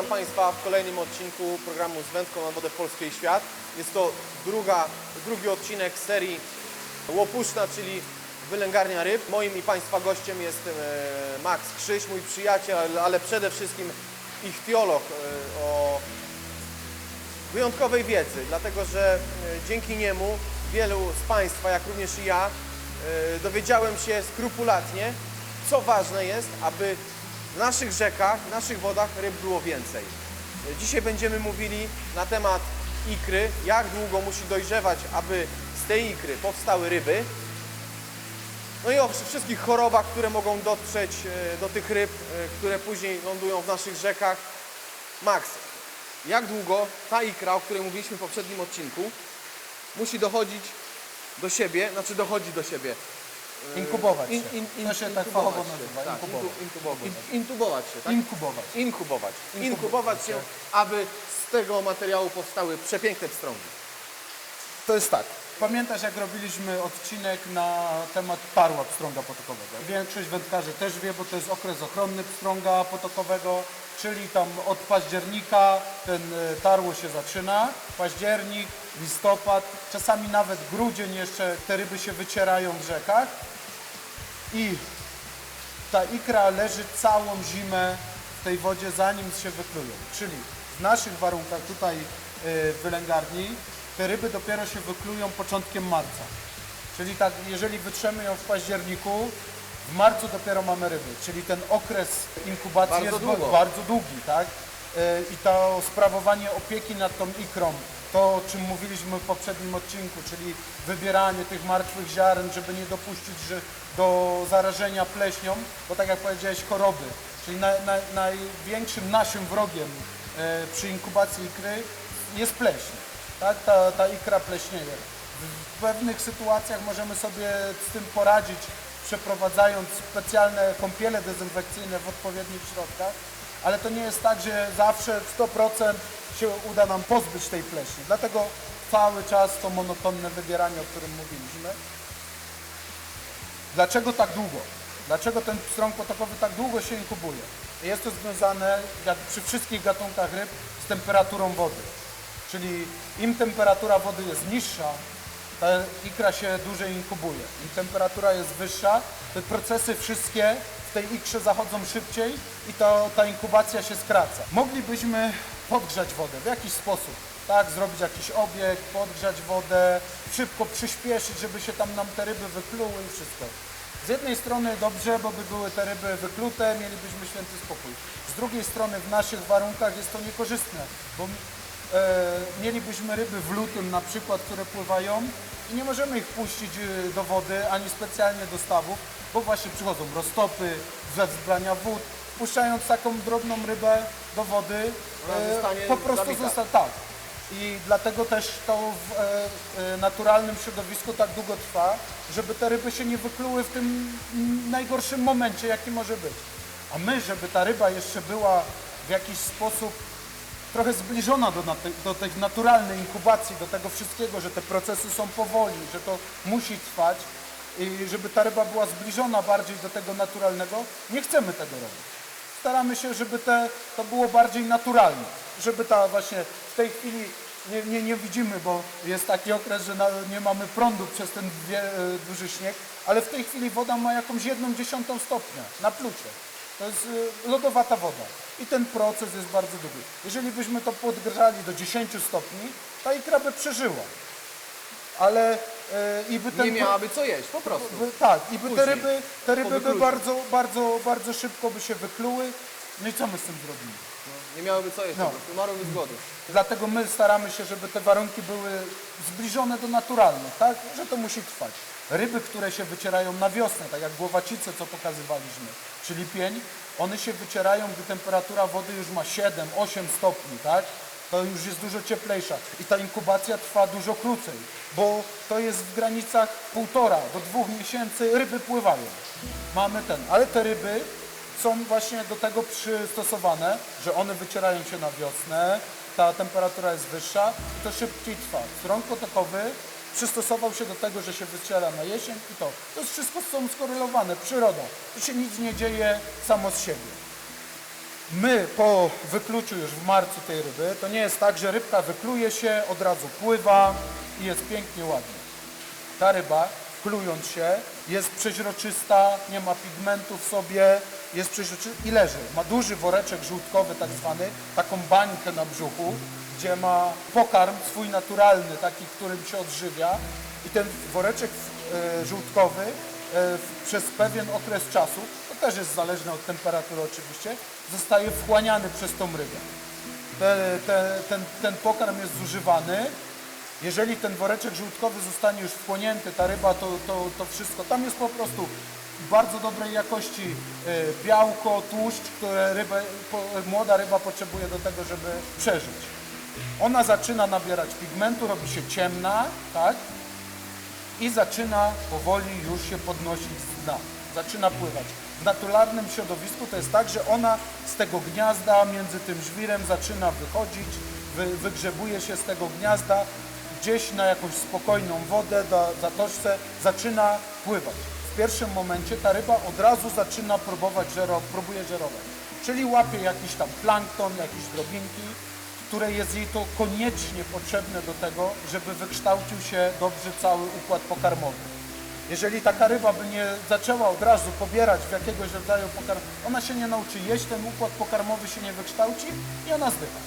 Witam Państwa w kolejnym odcinku programu z wędką na wodę Polskiej i Świat. Jest to druga, drugi odcinek serii Łopuszna, czyli wylęgarnia ryb. Moim i Państwa gościem jest e, Max Krzyś, mój przyjaciel, ale- przede wszystkim ichtiolog e, o wyjątkowej wiedzy, dlatego że e, dzięki niemu wielu z Państwa, jak również i ja, dowiedziałem się skrupulatnie, co ważne jest, aby w naszych rzekach, w naszych wodach ryb było więcej. Dzisiaj będziemy mówili na temat ikry, jak długo musi dojrzewać, aby z tej ikry powstały ryby. No i o wszystkich chorobach, które mogą dotrzeć e, do tych ryb, e, które później lądują w naszych rzekach. Max, jak długo ta ikra, o której mówiliśmy w poprzednim odcinku, musi dochodzić do siebie, znaczy dochodzi do siebie. Inkubować się. In, in, to się tak fachowo się. nazywa. Tak, inkubować. inkubować. In, intubować się, tak? Inkubować. Inkubować. Inkubować Inkubować się, aby z tego materiału powstały przepiękne pstrągi. To jest tak. Pamiętasz, jak robiliśmy odcinek na temat parła pstrąga potokowego? Większość wędkarzy też wie, bo to jest okres ochronny pstrąga potokowego, czyli tam od października ten e, tarło się zaczyna, październik, listopad, czasami nawet grudzień jeszcze te ryby się wycierają w rzekach i ta ikra leży całą zimę w tej wodzie, zanim się wyklują. Czyli w naszych warunkach tutaj y, w wylęgarni te ryby dopiero się wyklują początkiem marca. Czyli tak, jeżeli wytrzemy ją w październiku, w marcu dopiero mamy ryby. Czyli ten okres inkubacji Bardzo jest długo. bardzo długi, tak? Y, I to sprawowanie opieki nad tą ikrą, to o czym mówiliśmy w poprzednim odcinku, czyli wybieranie tych martwych ziaren, żeby nie dopuścić że do zarażenia pleśnią, bo tak jak powiedziałeś, choroby. Czyli naj, naj, największym naszym wrogiem e, przy inkubacji ikry jest pleśń. Tak? Ta, ta ikra pleśnieje. W pewnych sytuacjach możemy sobie z tym poradzić, przeprowadzając specjalne kąpiele dezynfekcyjne w odpowiednich środkach, ale to nie jest tak, że zawsze w 100% się uda nam pozbyć tej pleśni. Dlatego cały czas to monotonne wybieranie, o którym mówiliśmy. Dlaczego tak długo? Dlaczego ten pstrąg potokowy tak długo się inkubuje? Jest to związane, jak przy wszystkich gatunkach ryb, z temperaturą wody. Czyli im temperatura wody jest niższa, ta ikra się dłużej inkubuje. Im temperatura jest wyższa, te procesy wszystkie w tej ikrze zachodzą szybciej i to, ta inkubacja się skraca. Moglibyśmy podgrzać wodę w jakiś sposób. Tak, zrobić jakiś obieg, podgrzać wodę, szybko przyspieszyć, żeby się tam nam te ryby wykluły i wszystko. Z jednej strony dobrze, bo by były te ryby wyklute, mielibyśmy święty spokój. Z drugiej strony w naszych warunkach jest to niekorzystne, bo e, mielibyśmy ryby w lutym na przykład, które pływają i nie możemy ich puścić e, do wody ani specjalnie do stawów, bo właśnie przychodzą roztopy, wezbrania wód. Puszczając taką drobną rybę do wody, zostanie po prostu zostanie tak. I dlatego też to w e, e, naturalnym środowisku tak długo trwa, żeby te ryby się nie wykluły w tym najgorszym momencie, jaki może być. A my, żeby ta ryba jeszcze była w jakiś sposób trochę zbliżona do, do tej naturalnej inkubacji, do tego wszystkiego, że te procesy są powoli, że to musi trwać i żeby ta ryba była zbliżona bardziej do tego naturalnego, nie chcemy tego robić. Staramy się, żeby te, to było bardziej naturalne, żeby ta właśnie w tej chwili nie, nie, nie widzimy, bo jest taki okres, że na, nie mamy prądu przez ten wie, e, duży śnieg, ale w tej chwili woda ma jakąś jedną dziesiątą stopnia na plucie. To jest y, lodowata woda i ten proces jest bardzo długi. Jeżeli byśmy to podgrzali do 10 stopni, ta ikra by przeżyła. Ale y, i by ten Nie miałaby co jeść, po prostu. by, tak, i by te Później, ryby, te ryby by wykluciu. bardzo, bardzo, bardzo szybko by się wykluły. No i co my z tym zrobimy? Nie miałyby co jeść, No. po prostu umarłyby z głodu. Dlatego my staramy się, żeby te warunki były zbliżone do naturalnych, tak? Że to musi trwać. Ryby, które się wycierają na wiosnę, tak jak głowacice, co pokazywaliśmy, czyli pień, one się wycierają, gdy temperatura wody już ma 7-8 stopni, tak? To już jest dużo cieplejsza i ta inkubacja trwa dużo krócej, bo to jest w granicach półtora do dwóch miesięcy ryby pływają. Mamy ten, ale te ryby są właśnie do tego przystosowane, że one wycierają się na wiosnę, ta temperatura jest wyższa i to szybciej trwa. Strąg potokowy przystosował się do tego, że się wyciera na jesień i to. To wszystko są skorelowane, przyroda. Tu się nic nie dzieje samo z siebie. My po wykluciu już w marcu tej ryby, to nie jest tak, że rybka wykluje się, od razu pływa i jest pięknie, ładnie. Ta ryba, klując się, jest przeźroczysta, nie ma pigmentu w sobie, jest przeźroczysta i leży. Ma duży woreczek żółtkowy tak zwany, taką bańkę na brzuchu, gdzie ma pokarm swój naturalny, taki, którym się odżywia i ten woreczek e, żółtkowy e, przez pewien okres czasu, też jest zależne od temperatury oczywiście, zostaje wchłaniany przez tą rybę. Te, te, ten, ten pokarm jest zużywany. Jeżeli ten woreczek żółtkowy zostanie już wchłonięty, ta ryba, to, to, to wszystko, tam jest po prostu bardzo dobrej jakości e, białko, tłuszcz, które rybę, po, młoda ryba potrzebuje do tego, żeby przeżyć. Ona zaczyna nabierać pigmentu, robi się ciemna, tak? i zaczyna powoli już się podnosić z dna. Zaczyna pływać. W naturalnym środowisku to jest tak, że ona z tego gniazda między tym żwirem zaczyna wychodzić, wy, wygrzebuje się z tego gniazda gdzieś na jakąś spokojną wodę, do zatoczce, zaczyna pływać. W pierwszym momencie ta ryba od razu zaczyna próbować żero, próbuje żerować. Czyli łapie jakiś tam plankton, jakieś drobinki, które jest jej to koniecznie potrzebne do tego, żeby wykształcił się dobrze cały układ pokarmowy. Jeżeli taka ryba by nie zaczęła od razu pobierać w jakiegoś rodzaju pokarm, ona się nie nauczy jeść, ten układ pokarmowy się nie wykształci i ona zdycha.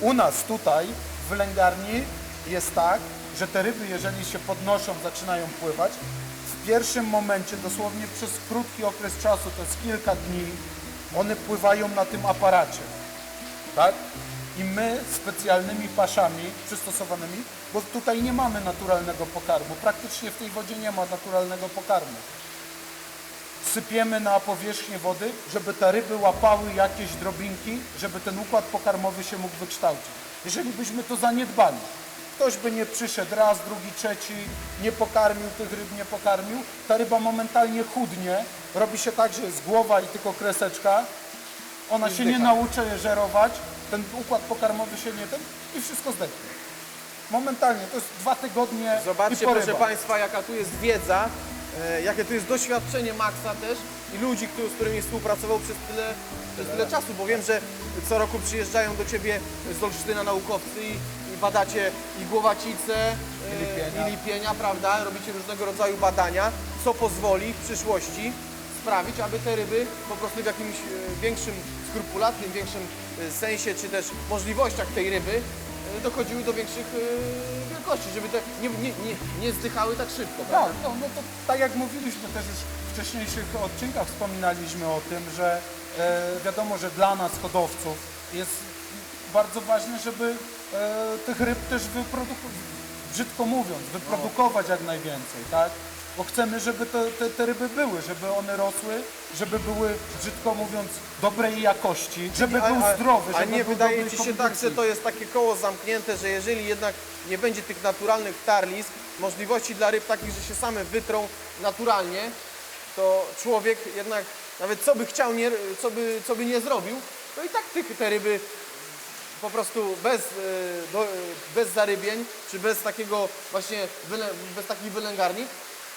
U nas tutaj w wylęgarni jest tak, że te ryby, jeżeli się podnoszą, zaczynają pływać, w pierwszym momencie, dosłownie przez krótki okres czasu, to jest kilka dni, one pływają na tym aparacie tak? I my specjalnymi paszami przystosowanymi, bo tutaj nie mamy naturalnego pokarmu, praktycznie w tej wodzie nie ma naturalnego pokarmu. Sypiemy na powierzchnię wody, żeby te ryby łapały jakieś drobinki, żeby ten układ pokarmowy się mógł wykształcić. Jeżeli byśmy to zaniedbali, ktoś by nie przyszedł raz, drugi, trzeci, nie pokarmił tych ryb, nie pokarmił, ta ryba momentalnie chudnie, robi się tak, że jest głowa i tylko kreseczka, ona się nie nauczy żerować, ten układ pokarmowy się nie ten i wszystko zdechnie. Momentalnie, to jest dwa tygodnie i Zobaczcie, po proszę. Państwa, jaka tu jest wiedza, e, jakie tu jest doświadczenie Maxa też i ludzi, którzy, z którymi współpracował przez tyle, przez tyle czasu, bo wiem, że co roku przyjeżdżają do Ciebie z Olsztyna naukowcy i, i badacie i głowacice, e, I lipienia. i lipienia, prawda? Robicie różnego rodzaju badania, co pozwoli w przyszłości sprawić, aby te ryby po prostu w jakimś e, większym, skrupulatnym, większym e, sensie, czy też możliwościach tej ryby dochodziły do większych e, wielkości, żeby te nie, nie, nie, nie zdychały tak szybko, Tak, no, no to tak jak mówiliśmy też już w wcześniejszych odcinkach wspominaliśmy o tym, że e, wiadomo, że dla nas hodowców jest bardzo ważne, żeby e, tych ryb też wyprodukować, brzydko mówiąc, wyprodukować jak najwięcej, tak? Bo chcemy, żeby te, te, te ryby były, żeby one rosły, żeby były, brzydko mówiąc, dobrej jakości, żeby był zdrowy, a żeby nie wydaje Ci się tak, że to jest takie koło zamknięte, że jeżeli jednak nie będzie tych naturalnych tarlisk, możliwości dla ryb takich, że się same wytrą naturalnie, to człowiek jednak, nawet co by chciał, nie, co, by, co by nie zrobił, to i tak tych, te ryby po prostu bez, e, do, e, bez zarybień, czy bez takiego właśnie, bez takich wylęgarni,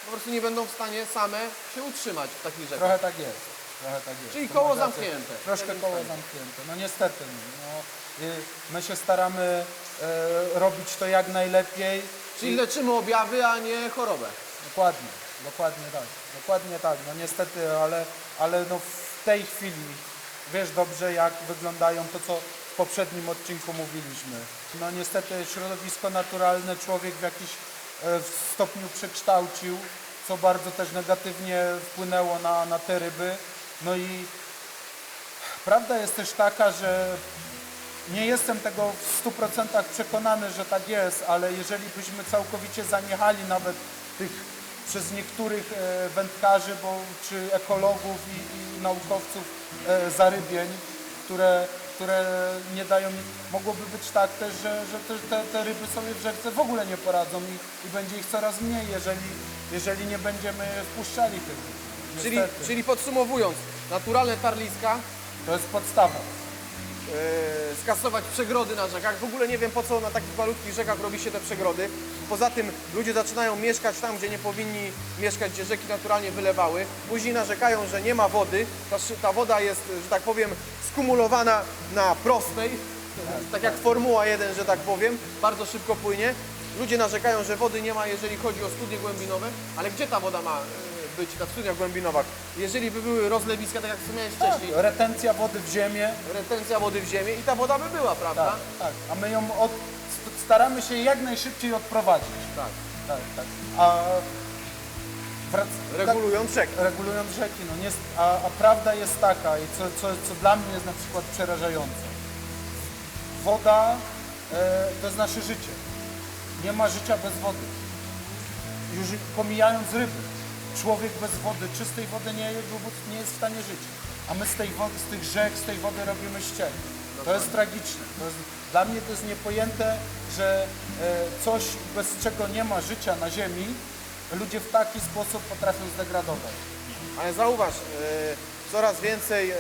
po prostu nie będą w stanie same się utrzymać w takich rzeczach. Trochę tak jest. Trochę tak jest. Czyli koło masz rację. zamknięte. Troszkę koło zamknięte. No niestety. No, y, my się staramy e, robić to jak najlepiej. Czyli leczymy objawy, a nie chorobę. Dokładnie, dokładnie tak. Dokładnie tak. No niestety, ale, ale no w tej chwili wiesz dobrze jak wyglądają to, co w poprzednim odcinku mówiliśmy. No niestety środowisko naturalne człowiek w jakiś w stopniu przekształcił, co bardzo też negatywnie wpłynęło na, na te ryby. No i prawda jest też taka, że nie jestem tego w 100% przekonany, że tak jest, ale jeżeli byśmy całkowicie zaniechali nawet tych przez niektórych e, wędkarzy bo, czy ekologów i, i naukowców e, zarybień, które, które nie dają, mogłoby być tak też, że, że te, te, te ryby sobie w rzece w ogóle nie poradzą i, i będzie ich coraz mniej, jeżeli, jeżeli nie będziemy wpuszczali tych ryb. Czyli, Niestety. czyli podsumowując, naturalne tarliska To jest podstawa. e, skasować przegrody na rzekach. W ogóle nie wiem po co na takich malutkich rzekach robi się te przegrody. Poza tym ludzie zaczynają mieszkać tam, gdzie nie powinni mieszkać, gdzie rzeki naturalnie wylewały. Później narzekają, że nie ma wody. Ta, ta woda jest, że tak powiem, skumulowana na prostej, tak jak Formuła 1, że tak powiem, bardzo szybko płynie. Ludzie narzekają, że wody nie ma, jeżeli chodzi o studnie głębinowe, ale gdzie ta woda ma e, być na studniach głębinowych? Jeżeli by były rozlewiska, tak jak wspomniałeś wcześniej, Retencja wody w ziemię, retencja wody w ziemię i ta woda by była, prawda? tak, tak. A my ją od, st- staramy się jak najszybciej odprowadzić. Tak. Tak, tak. A wrac, Regulując rzekę. tak, regulując rzeki, no nie, a, a prawda jest taka i co, co, co dla mnie jest na przykład przerażające. Woda e, to jest nasze życie. Nie ma życia bez wody. Już pomijając ryby. Człowiek bez wody, czystej wody nie, nie jest w stanie żyć. A my z tej wody, z tych rzek, z tej wody robimy ściek. To jest tragiczne. To jest, dla mnie to jest niepojęte, że e, coś, bez czego nie ma życia na ziemi, ludzie w taki sposób potrafią zdegradować. Ale zauważ, e, coraz więcej e,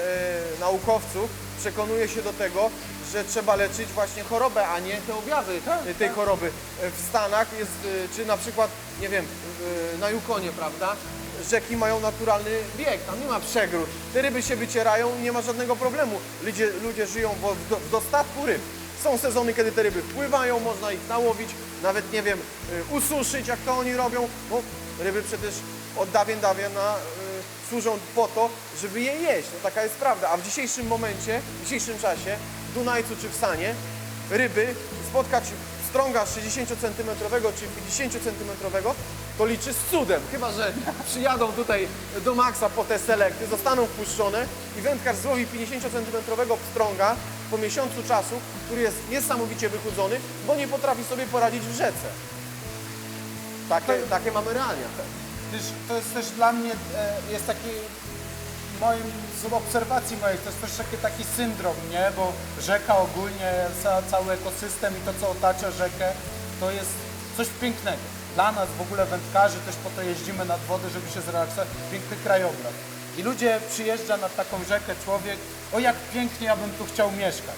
naukowców przekonuje się do tego, że trzeba leczyć właśnie chorobę, a nie te objawy Tak, tej tak. choroby. E, W Stanach jest, e, czy na przykład, nie wiem, e, na Yukonie, prawda, rzeki mają naturalny bieg, tam nie ma przegród. Te ryby się wycierają, nie ma żadnego problemu. Ludzie, ludzie żyją w, do- w dostatku ryb. Są sezony, kiedy te ryby wpływają, można ich nałowić, nawet, nie wiem, ususzyć, jak to oni robią, bo ryby przecież od dawien dawna y, służą po to, żeby je jeść. No taka jest prawda. A w dzisiejszym momencie, w dzisiejszym czasie, w Dunajcu czy w Sanie, ryby spotkać strąga 60 cm czy 50 cm, to liczy z cudem. Chyba, że przyjadą tutaj do Maxa po te selekty, zostaną wpuszczone i wędkarz złowi 50 cm pstrąga po miesiącu czasu, który jest niesamowicie wychudzony, bo nie potrafi sobie poradzić w rzece. Takie, takie mamy realia. Wiesz, to jest też dla mnie, e, jest taki, moim, z obserwacji moich, to jest też taki, taki syndrom, nie? Bo rzeka ogólnie, ca, cały ekosystem i to, co otacza rzekę, to jest coś pięknego. Dla nas w ogóle wędkarzy też po to jeździmy nad wodę, żeby się zrelaksować. Piękny krajobraz. I ludzie przyjeżdża nad taką rzekę, człowiek, o jak pięknie ja bym tu chciał mieszkać.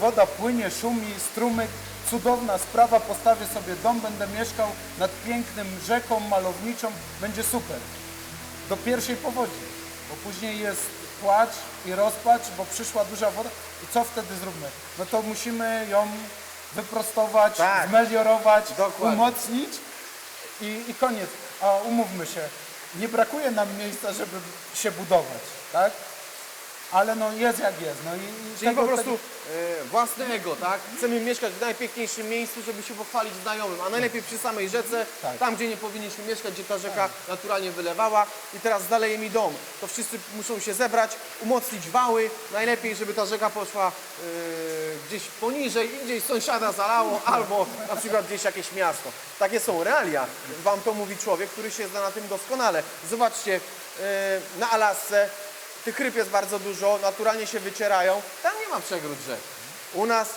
Woda płynie, szumi, strumyk, cudowna sprawa, postawię sobie dom, będę mieszkał nad pięknym rzeką malowniczą, będzie super. Do pierwszej powodzi, bo później jest płacz i rozpacz, bo przyszła duża woda i co wtedy zróbmy? No to musimy ją wyprostować, Tak. zmeliorować, Dokładnie. umocnić i, i koniec. A umówmy się, nie brakuje nam miejsca, żeby się budować, tak? Ale no jest jak jest. No i, i Czyli tego- po prostu e, własne ego, tak? Chcemy mieszkać w najpiękniejszym miejscu, żeby się pochwalić znajomym, a najlepiej przy samej rzece, Tak. tam gdzie nie powinniśmy mieszkać, gdzie ta rzeka naturalnie wylewała i teraz zaleje mi dom. To wszyscy muszą się zebrać, umocnić wały, najlepiej, żeby ta rzeka poszła e, gdzieś poniżej i gdzieś sąsiada zalało, albo na przykład gdzieś jakieś miasto. Takie są realia. Wam to mówi człowiek, który się zna na tym doskonale. Zobaczcie, e, na Alasce tych ryb jest bardzo dużo, naturalnie się wycierają. Tam nie ma przegród rzek. U nas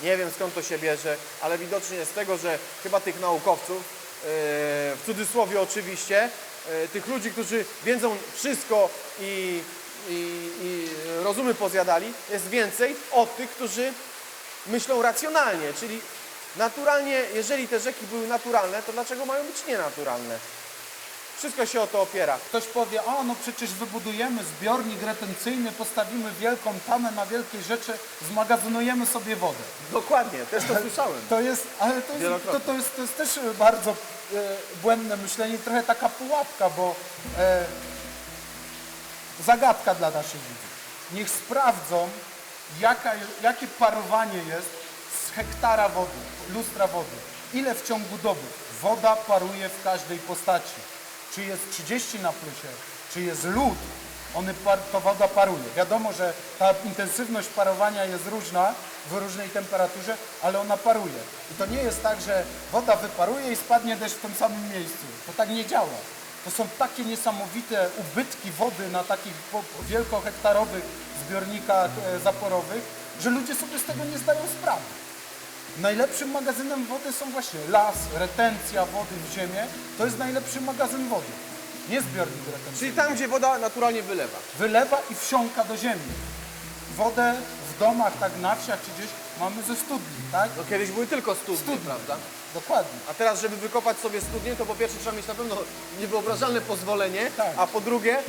nie wiem skąd to się bierze, ale widocznie z tego, że chyba tych naukowców, yy, w cudzysłowie oczywiście, yy, tych ludzi, którzy wiedzą wszystko i, i, i rozumy pozjadali, jest więcej od tych, którzy myślą racjonalnie, czyli naturalnie, jeżeli te rzeki były naturalne, to dlaczego mają być nienaturalne? Wszystko się o to opiera. Ktoś powie, o no przecież wybudujemy zbiornik retencyjny, postawimy wielką tamę na wielkiej rzeczy, zmagazynujemy sobie wodę. Dokładnie, też to słyszałem. To jest, ale to jest, to, to jest, to jest też bardzo e, błędne myślenie, trochę taka pułapka, bo e, zagadka dla naszych widzów. Niech sprawdzą, jaka, jakie parowanie jest z hektara wody, lustra wody. Ile w ciągu doby woda paruje w każdej postaci. Czy jest 30 na plusie, czy jest lód, one par, to woda paruje. Wiadomo, że ta intensywność parowania jest różna w różnej temperaturze, ale ona paruje. I to nie jest tak, że woda wyparuje i spadnie deszcz w tym samym miejscu. To tak nie działa. To są takie niesamowite ubytki wody na takich wielkohektarowych zbiornikach e, zaporowych, że ludzie sobie z tego nie zdają sprawy. Najlepszym magazynem wody są właśnie las, retencja wody w ziemię. To jest najlepszy magazyn wody. Nie zbiornik retencyjny. Czyli tam, gdzie woda naturalnie wylewa. Wylewa i wsiąka do ziemi. Wodę w w domach, tak na wsiach czy gdzieś mamy ze studni, tak? No kiedyś były tylko studnie, Studnie. prawda? Dokładnie. A teraz, żeby wykopać sobie studnię, to po pierwsze trzeba mieć na pewno niewyobrażalne pozwolenie, Tak. a po drugie e,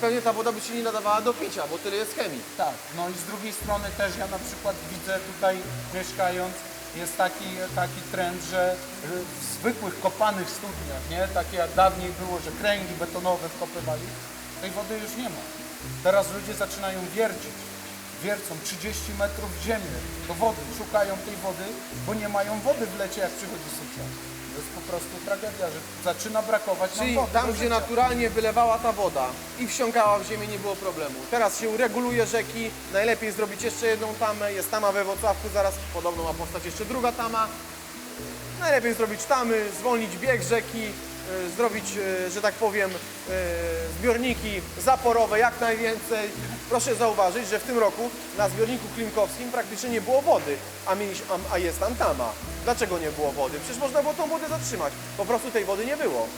pewnie ta woda by się nie nadawała do picia, bo tyle jest chemii. Tak, no i z drugiej strony też ja na przykład widzę tutaj mieszkając, jest taki, taki trend, że w zwykłych kopanych studniach, nie, takie jak dawniej było, że kręgi betonowe wkopywali, tej wody już nie ma. Teraz ludzie zaczynają wiercić, wiercą 30 metrów w ziemię do wody, szukają tej wody, bo nie mają wody w lecie, jak przychodzi sucha. To jest po prostu tragedia, że zaczyna brakować Czyli nam wody tam, do gdzie życia. naturalnie wylewała ta woda i wsiąkała w ziemię, nie było problemu. Teraz się ureguluje rzeki, najlepiej zrobić jeszcze jedną tamę, jest tama we Wrocławku, zaraz podobno ma powstać jeszcze druga tama. Najlepiej zrobić tamy, zwolnić bieg rzeki, zrobić, y, że tak powiem, y, zbiorniki zaporowe jak najwięcej. Proszę zauważyć, że w tym roku na zbiorniku klinkowskim praktycznie nie było wody, a, mieliś- a- jest tam tama. Dlaczego nie było wody? Przecież można było tą wodę zatrzymać. Po prostu tej wody nie było.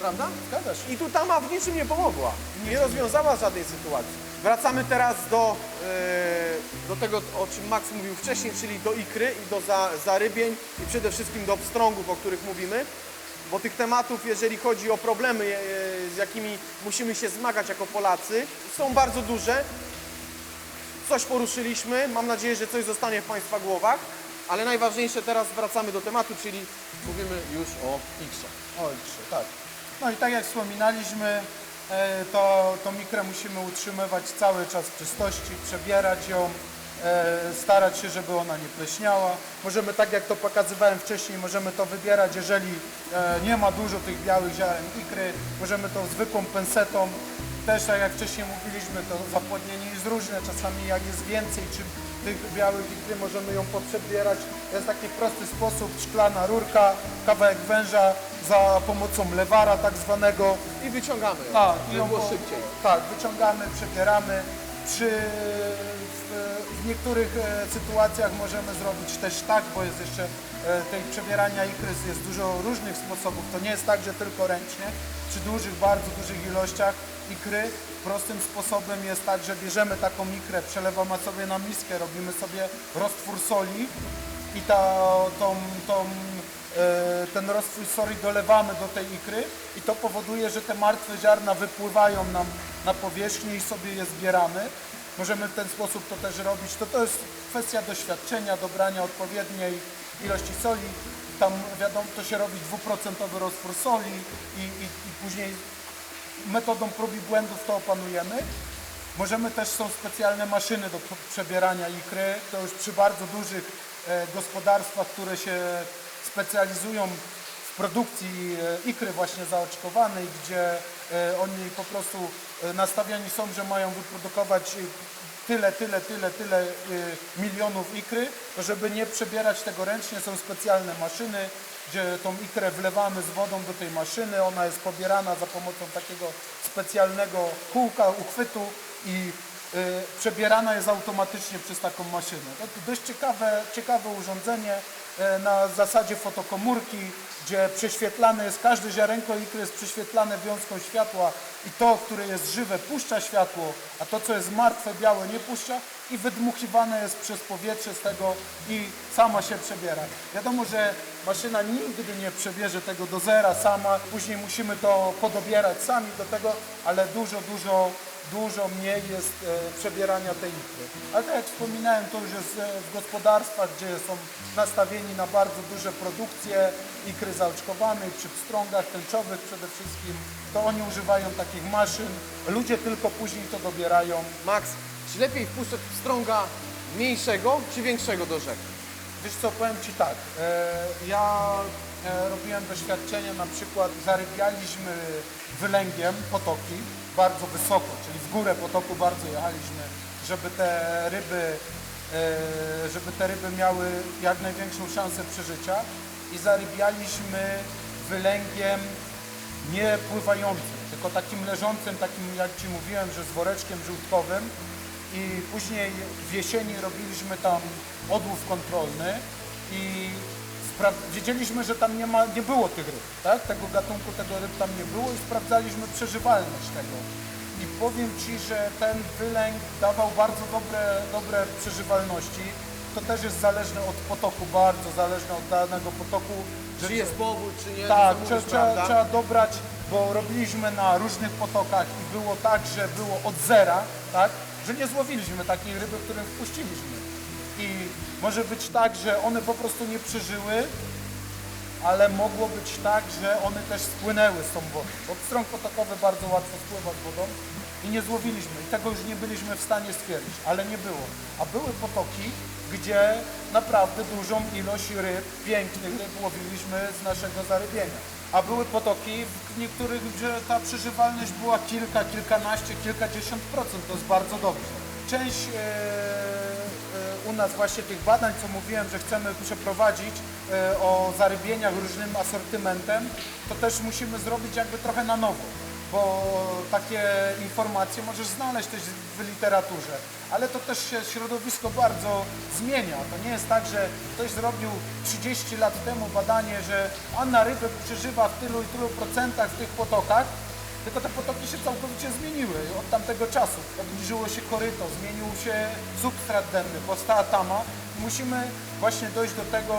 Prawda? Zgadza się. I tu tama w niczym nie pomogła. Nie rozwiązała żadnej sytuacji. Wracamy teraz do, e, do tego, o czym Max mówił wcześniej, czyli do ikry i do za, zarybień i przede wszystkim do pstrągów, o których mówimy. Bo tych tematów, jeżeli chodzi o problemy, e, z jakimi musimy się zmagać jako Polacy, są bardzo duże. Coś poruszyliśmy, mam nadzieję, że coś zostanie w Państwa głowach, ale najważniejsze teraz wracamy do tematu, czyli mówimy już o ikrze. Oj, trzy, tak. No i tak jak wspominaliśmy, e, to, to mikrę musimy utrzymywać cały czas w czystości, przebierać ją, starać się, żeby ona nie pleśniała. Możemy, tak jak to pokazywałem wcześniej, możemy to wybierać, jeżeli e, nie ma dużo tych białych ziaren ikry, możemy to zwykłą pensetą, też tak jak wcześniej mówiliśmy, to zapłodnienie jest różne, czasami jak jest więcej, czy tych białych ikry możemy ją poprzebierać. Jest taki prosty sposób, szklana rurka, kawałek węża za pomocą lewara tak zwanego. I wyciągamy ją, Tak, i żeby ją było szybciej. Tak, wyciągamy, przebieramy. Przy, w, w niektórych e, sytuacjach możemy zrobić też tak, bo jest jeszcze e, tej przebierania ikry jest dużo różnych sposobów. To nie jest tak, że tylko ręcznie. Przy dużych, bardzo dużych ilościach ikry prostym sposobem jest tak, że bierzemy taką ikrę, przelewamy sobie na miskę, robimy sobie roztwór soli i ta, tą, tą e, ten roztwór soli dolewamy do tej ikry i to powoduje, że te martwe ziarna wypływają nam na powierzchnię i sobie je zbieramy. Możemy w ten sposób to też robić. To, to jest kwestia doświadczenia, dobrania odpowiedniej ilości soli. Tam wiadomo, to się robi dwuprocentowy roztwór soli i, i, i później metodą prób i błędów to opanujemy. Możemy też, są specjalne maszyny do przebierania ikry. To już przy bardzo dużych e, gospodarstwach, które się specjalizują produkcji e, ikry właśnie zaoczkowanej, gdzie e, oni po prostu e, nastawieni są, że mają wyprodukować tyle, tyle, tyle, tyle milionów ikry, żeby nie przebierać tego ręcznie, są specjalne maszyny, gdzie tą ikrę wlewamy z wodą do tej maszyny, ona jest pobierana za pomocą takiego specjalnego kółka, uchwytu i przebierana jest automatycznie przez taką maszynę. To dość ciekawe, ciekawe urządzenie na zasadzie fotokomórki, gdzie prześwietlane jest, każde ziarenko ikry jest prześwietlane wiązką światła i to, które jest żywe, puszcza światło, a to, co jest martwe, białe, nie puszcza i wydmuchiwane jest przez powietrze z tego i sama się przebiera. Wiadomo, że maszyna nigdy nie przebierze tego do zera sama, później musimy to podobierać sami do tego, ale dużo, dużo, dużo mniej jest e, przebierania tej ikry. Ale tak jak wspominałem, to już jest e, w gospodarstwach, gdzie są nastawieni na bardzo duże produkcje ikry zaoczkowanej, przy pstrągach tęczowych przede wszystkim, to oni używają takich maszyn, ludzie tylko później to dobierają. Max, czy lepiej wpuszczać pstrąga mniejszego czy większego do rzek? Wiesz co, powiem Ci tak, e, ja robiłem doświadczenie, na przykład zarybialiśmy wylęgiem potoki bardzo wysoko, czyli w górę potoku bardzo jechaliśmy, żeby te ryby, e, żeby te ryby miały jak największą szansę przeżycia i zarybialiśmy wylęgiem nie pływającym, tylko takim leżącym, takim jak Ci mówiłem, że z woreczkiem żółtkowym. I później w jesieni robiliśmy tam odłów kontrolny i wiedzieliśmy, że tam nie, ma, nie było tych ryb, tak? Tego gatunku, tego ryb tam nie było i sprawdzaliśmy przeżywalność tego. i powiem Ci, że ten wylęk dawał bardzo dobre, dobre przeżywalności. To też jest zależne od potoku, bardzo zależne od danego potoku. że Czy jest powód, czy nie, tak, mówisz, trzeba, prawda? trzeba dobrać, bo robiliśmy na różnych potokach i było tak, że było od zera, tak, że nie złowiliśmy takiej ryby, którą wpuściliśmy. Może być tak, że one po prostu nie przeżyły, ale mogło być tak, że one też spłynęły z tą wodą. Bo strąg potokowy bardzo łatwo spływa z wodą i nie złowiliśmy. I tego już nie byliśmy w stanie stwierdzić, ale nie było. A były potoki, gdzie naprawdę dużą ilość ryb, pięknych ryb łowiliśmy z naszego zarybienia. A były potoki, w niektórych, gdzie ta przeżywalność była kilka, kilkanaście, kilkadziesiąt procent. To jest bardzo dobrze. Część e, u nas właśnie tych badań, co mówiłem, że chcemy przeprowadzić e, o zarybieniach różnym asortymentem, to też musimy zrobić jakby trochę na nowo, bo takie informacje możesz znaleźć też w literaturze, ale to też się środowisko bardzo zmienia. To nie jest tak, że ktoś zrobił 30 lat temu badanie, że Anna rybę przeżywa w tylu i tylu procentach w tych potokach, tylko te potoki się całkowicie zmieniły od tamtego czasu. Obniżyło się koryto, zmienił się substrat denny, powstała tama. Musimy właśnie dojść do tego,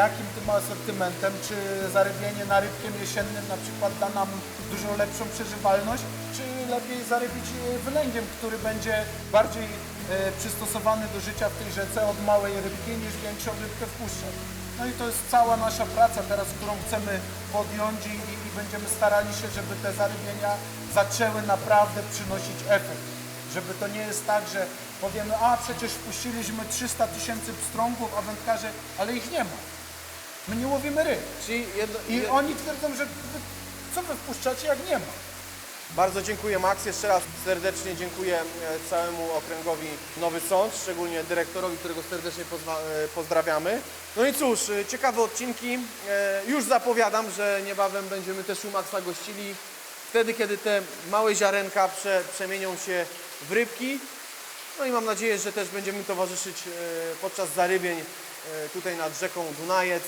jakim tym asortymentem, czy zarybienie narybkiem jesiennym na przykład da nam dużo lepszą przeżywalność, czy lepiej zarybić wylęgiem, który będzie bardziej e, przystosowany do życia w tej rzece od małej rybki niż większą rybkę wpuszczać. No i to jest cała nasza praca teraz, którą chcemy podjąć i będziemy starali się, żeby te zarybienia zaczęły naprawdę przynosić efekt. Żeby to nie jest tak, że powiemy, a przecież wpuściliśmy 300 tysięcy pstrągów, a wędkarze, ale ich nie ma. My nie łowimy ryb. Czyli jedno, I jed- oni twierdzą, że co wy wpuszczacie, jak nie ma. Bardzo dziękuję Max, jeszcze raz serdecznie dziękuję e, całemu okręgowi Nowy Sącz, szczególnie dyrektorowi, którego serdecznie e, pozdrawiamy. No i cóż, e, ciekawe odcinki. Już zapowiadam, że niebawem będziemy też u Maxa gościli wtedy, kiedy te małe ziarenka prze, przemienią się w rybki. No i mam nadzieję, że też będziemy towarzyszyć podczas zarybień tutaj nad rzeką Dunajec.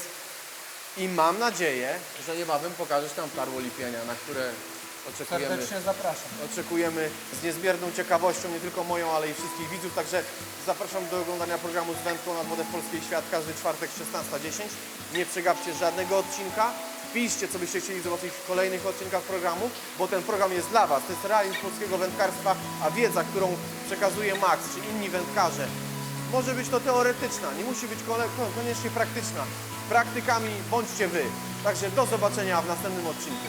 I mam nadzieję, że niebawem pokażesz tam karło lipienia, na które oczekujemy Serdecznie zapraszam. oczekujemy z niezmierną ciekawością nie tylko moją, ale i wszystkich widzów. Także zapraszam do oglądania programu z wędką nad wodę w Polskiej Świat każdy czwartek 16.10. Nie przegapcie żadnego odcinka. Piszcie, co byście chcieli zobaczyć w kolejnych odcinkach programu, bo ten program jest dla Was. To jest realizm polskiego wędkarstwa, a wiedza, którą przekazuje Max czy inni wędkarze, może być to teoretyczna, nie musi być kole- koniecznie praktyczna. Praktykami bądźcie Wy. Także do zobaczenia w następnym odcinku.